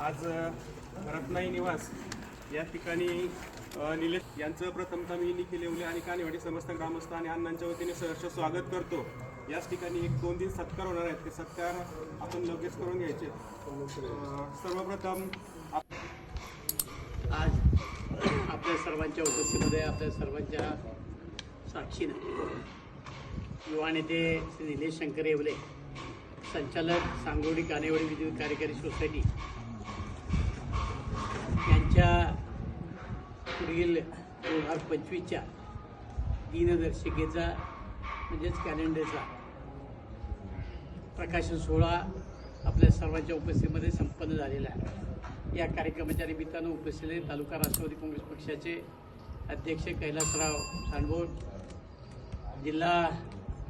आज रत्नाई निवास या ठिकाणी निलेश यांचं प्रथमतः मी निखिल येवले आणि कानेवाडी समस्त ग्रामस्थ आणि अण्णांच्या वतीने सहर्ष स्वागत करतो. याच ठिकाणी एक दोन दिन सत्कार होणार आहेत. ते सत्कार आपण लगेच करून घ्यायचे. सर्वप्रथम आज आपल्या सर्वांच्या उपस्थितीमध्ये आपल्या सर्वांच्या साक्षीने युवा नेते श्री निलेश शंकर येवले संचालक सांगोडी कानेवाडी विद्युत कार्यकारी सोसायटी. यांच्या पुढील दोन हजार पंचवीसच्या दिनदर्शिकेचा म्हणजेच कॅलेंडरचा प्रकाशन सोहळा आपल्या सर्वांच्या उपस्थितीमध्ये संपन्न झालेला आहे. या कार्यक्रमाच्या निमित्तानं उपस्थित तालुका राष्ट्रवादी काँग्रेस पक्षाचे अध्यक्ष कैलासराव सांडभोळ जिल्हा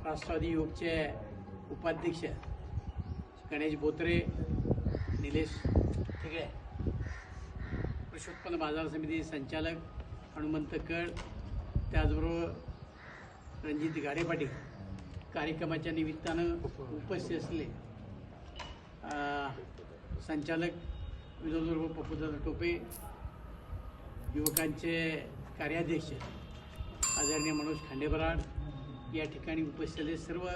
राष्ट्रवादी युवकचे उपाध्यक्ष गणेश बोत्रे निलेश ठीक कृषी कृषोत्पन्न बाजार समिती संचालक हनुमंत कळ त्याचबरोबर रणजित गाडेपाटील कार्यक्रमाच्या निमित्तानं उपस्थित असले संचालक विनोदबरोबर पप्पूदादा टोपे युवकांचे कार्याध्यक्ष आदरणीय मनोज खांडेबराड या ठिकाणी उपस्थित झाले सर्व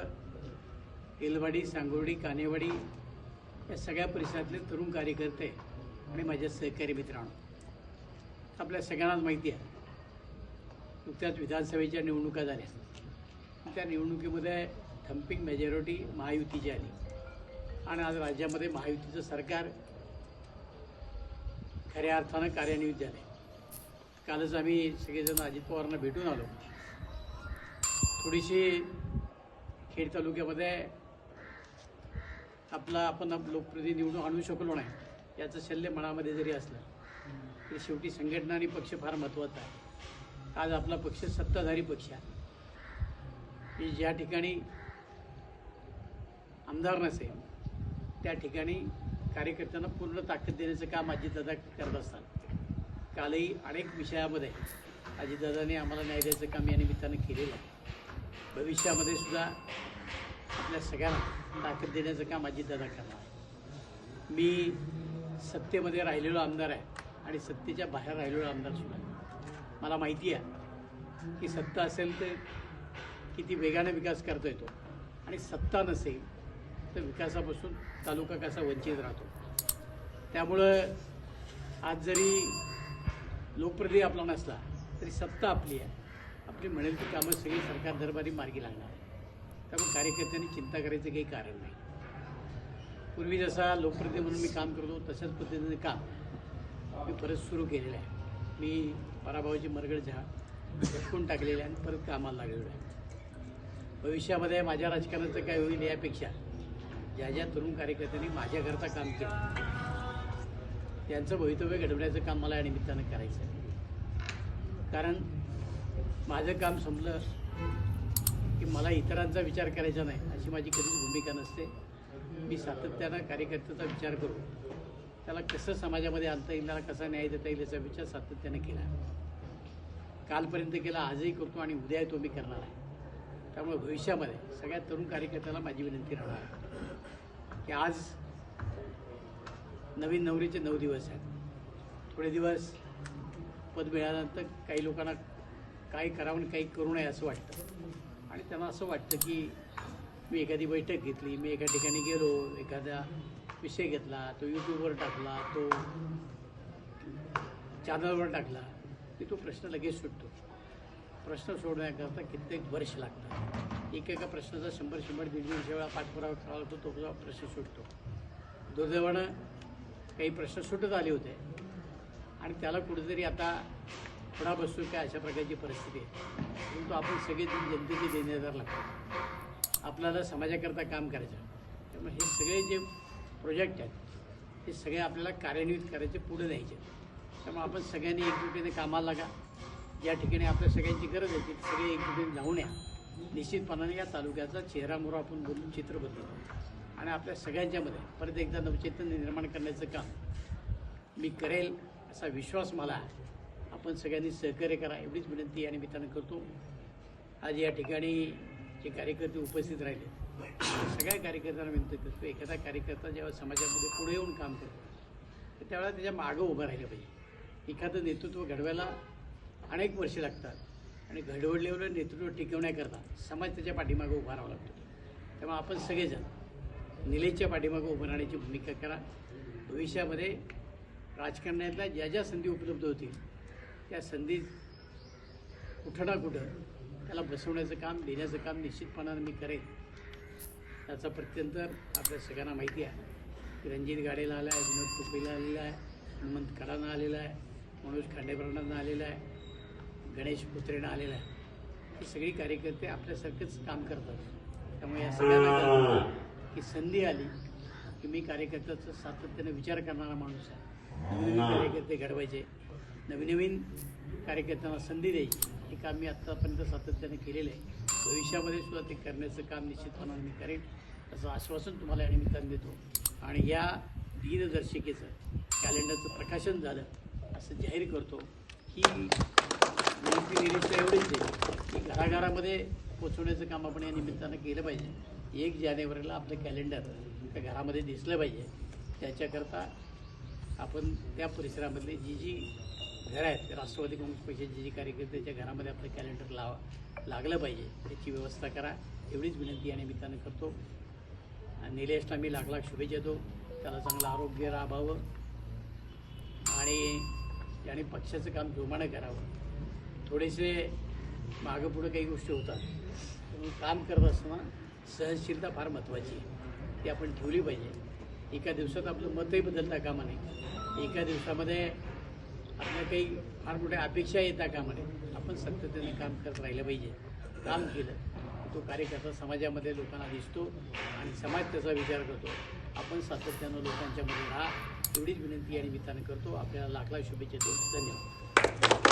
एलवाडी सांगोर्डी कानेवाडी या सगळ्या परिसरातले तरुण कार्यकर्ते आणि माझ्या सहकारी मित्रांनो. आपल्या सगळ्यांनाच माहिती आहे. नुकत्याच विधानसभेच्या निवडणुका झाल्या. त्या निवडणुकीमध्ये थम्पिंग मेजॉरिटी महायुतीची आली. आणि आज राज्यामध्ये महायुतीचं सरकार खऱ्या अर्थानं कार्यान्वित झाले कालच आम्ही सगळेजण अजित पवारांना भेटून आलो. थोडीशी खेड तालुक्यामध्ये आपला आपण आप- लोकप्रतिनिधी निवडून आणू शकलो नाही याचं शल्य मनामध्ये जरी असलं तरी शेवटी संघटना आणि पक्ष फार महत्त्वाचा आहे. आज आपला पक्ष सत्ताधारी पक्ष आहे. की ज्या ठिकाणी आमदार नसेल त्या ठिकाणी कार्यकर्त्यांना पूर्ण ताकद देण्याचं काम अजितदादा करत असतात. कालही अनेक विषयामध्ये अजितदादाने आम्हाला न्याय द्यायचं काम या निमित्तानं केलेलं आहे. भविष्यामध्ये सुद्धा आपल्या सगळ्यांना ताकद देण्याचं काम अजितदादा करणार. आहे मी सत्तेमध्ये राहिलेलो आमदार आहे आणि सत्तेच्या बाहेर राहिलेलो आमदार सुद्धा मला माहिती आहे की सत्ता असेल तर किती वेगाने विकास करता येतो आणि सत्ता नसेल तर विकासापासून तालुका कसा वंचित राहतो. त्यामुळं आज जरी लोकप्रतिनिधी आपला नसला तरी सत्ता आपली आहे. आपली म्हणेल ती कामं सगळी सरकार दरबारी मार्गी लागणार. त्यामुळे कार्यकर्त्यांनी चिंता करायचं काही कारण नाही. पूर्वी जसा लोकप्रतिनिधी म्हणून मी काम करतो तशाच पद्धतीने काम मी परत सुरू केलेलं आहे. मी पराभवाची मरगड झा झटकून टाकलेली आहे आणि परत कामाला लागलेलो आहे. भविष्यामध्ये माझ्या राजकारणाचं काय होईल यापेक्षा ज्या ज्या तरुण कार्यकर्त्यांनी माझ्याकरता काम केलं त्यांचं भवितव्य घडवण्याचं काम मला या निमित्तानं करायचं आहे. कारण माझं काम संपलं की मला इतरांचा विचार करायचा नाही अशी माझी कधीच भूमिका नसते. मी सातत्यानं कार्यकर्त्याचा विचार करू. त्याला कसं समाजामध्ये आणता येईल त्याला कसा न्याय देता येईल याचा विचार सातत्याने केला. कालपर्यंत केला आजही करतो आणि उद्याही तो मी करणार आहे. त्यामुळे भविष्यामध्ये सगळ्या तरुण कार्यकर्त्याला माझी विनंती राहणार आहे. की आज नवीन नवरीचे नऊ दिवस आहेत. थोडे दिवस पद मिळाल्यानंतर काही लोकांना काही करावं आणि काही करू नये असं वाटतं. आणि त्यांना असं वाटतं की मी एखादी बैठक घेतली मी एका ठिकाणी गेलो एखादा विषय घेतला तो यूट्यूबवर टाकला तो चॅनलवर टाकला की तो प्रश्न लगेच सुटतो. प्रश्न सोडण्याकरता कित्येक वर्ष लागतात. एकेका प्रश्नाचा शंभर शंभर दीड दीडशे वेळा पाठपुरावा करावा लागतो तो सुद्धा प्रश्न सुटतो. दुर्दैवानं काही प्रश्न सुटत आले होते. आणि त्याला कुठेतरी आता थोडा बसतो काय अशा प्रकारची परिस्थिती आहे? परंतु आपण सगळेजण जनतेचे देणेदार लागतो. आपल्याला समाजाकरता काम करायचं. त्यामुळे हे सगळे जे प्रोजेक्ट आहेत हे सगळे आपल्याला कार्यान्वित करायचे पुढे न्यायचे. त्यामुळे आपण सगळ्यांनी एकजुटीने कामाला लागा. ज्या ठिकाणी आपल्या सगळ्यांची गरज आहे तिथे सगळे एकजुटीने जाऊन या. निश्चितपणाने या तालुक्याचा चेहरामोहरा आपण बोलून चित्र बदलतो. आणि आपल्या सगळ्यांच्यामध्ये परत एकदा नवचैतन्य निर्माण करण्याचं काम मी करेल असा विश्वास मला आहे. आपण सगळ्यांनी सहकार्य करा एवढीच विनंती या निमित्तानं करतो. आज या ठिकाणी जे कार्यकर्ते उपस्थित राहिले सगळ्या कार्यकर्त्यांना विनंती करतो एखादा कार्यकर्ता जेव्हा समाजामध्ये पुढे येऊन काम करतो तर त्यावेळेला त्याच्या मागं उभं राहिलं पाहिजे. एखादं नेतृत्व घडवायला अनेक वर्षे लागतात आणि घडवडलेलं नेतृत्व टिकवण्याकरता समाज त्याच्या पाठीमागं उभा राहावा लागतो. त्यामुळे आपण सगळेजण निलेशच्या पाठीमागं उभं राहण्याची भूमिका करा. भविष्यामध्ये राजकारणातल्या ज्या ज्या संधी उपलब्ध होतील त्या संधी कुठं ना कुठं त्याला बसवण्याचं काम देण्याचं काम निश्चितपणानं मी करेन. त्याचा प्रत्यंतर आपल्या सगळ्यांना माहिती आहे. की रणजित गाडेला आला आहे विनोद टोपेला आलेला आहे हनुमंत कडानं आलेला आहे मनोज खांडेब्रांडांना आलेला आहे गणेश पुत्रेनं आलेला आहे. ही सगळी कार्यकर्ते आपल्यासारखंच काम करतात. त्यामुळे या सगळ्यांना की संधी आली की मी कार्यकर्त्याचा सातत्यानं विचार करणारा माणूस आहे. नवीन कार्यकर्ते घडवायचे. नवीन नवीन कार्यकर्त्यांना संधी द्यायची. हे काम मी आत्तापर्यंत सातत्याने केलेलं आहे. भविष्यामध्ये सुद्धा ते करण्याचं काम निश्चितपणाने मी करेन असं आश्वासन तुम्हाला या निमित्तानं देतो. आणि या दिनदर्शिकेचं कॅलेंडरचं प्रकाशन झालं असं जाहीर करतो ही विनंती निरीक्षा एवढीच आहे की घराघरामध्ये पोचवण्याचं काम आपण या निमित्तानं केलं पाहिजे. एक जानेवारीला आपलं कॅलेंडर त्या घरामध्ये दिसलं पाहिजे. त्याच्याकरता आपण त्या परिसरामधली जी जी घरं आहेत राष्ट्रवादी काँग्रेस पक्षाचे जी जी कार्यकर्त्याच्या घरामध्ये आपलं कॅलेंडर लावा लागलं पाहिजे. त्याची व्यवस्था करा. एवढीच विनंती या निमित्तानं करतो. आणि निलेशला मी लाख लाख शुभेच्छा देतो. त्याला चांगलं आरोग्य राबावं. आणि त्याने पक्षाचं काम जोमानं करावं. थोडेसे मागं पुढं काही गोष्टी होतात. म्हणून काम करत असताना सहनशीलता फार महत्त्वाची आहे. ती आपण ठेवली पाहिजे. एका दिवसात आपलं मतही बदलता कामा नाही एका दिवसामध्ये आपल्या काही फार मोठ्या अपेक्षा येतात कामाने आपण सातत्याने काम करत राहिलं पाहिजे. काम केलं. तो कार्यकर्ता समाजामध्ये लोकांना दिसतो आणि समाज त्याचा विचार करतो. आपण सातत्यानं लोकांच्यामध्ये राहा. एवढीच विनंती आणि निमित्तानं करतो. आपल्याला लाख लाख शुभेच्छा देतो धन्यवाद.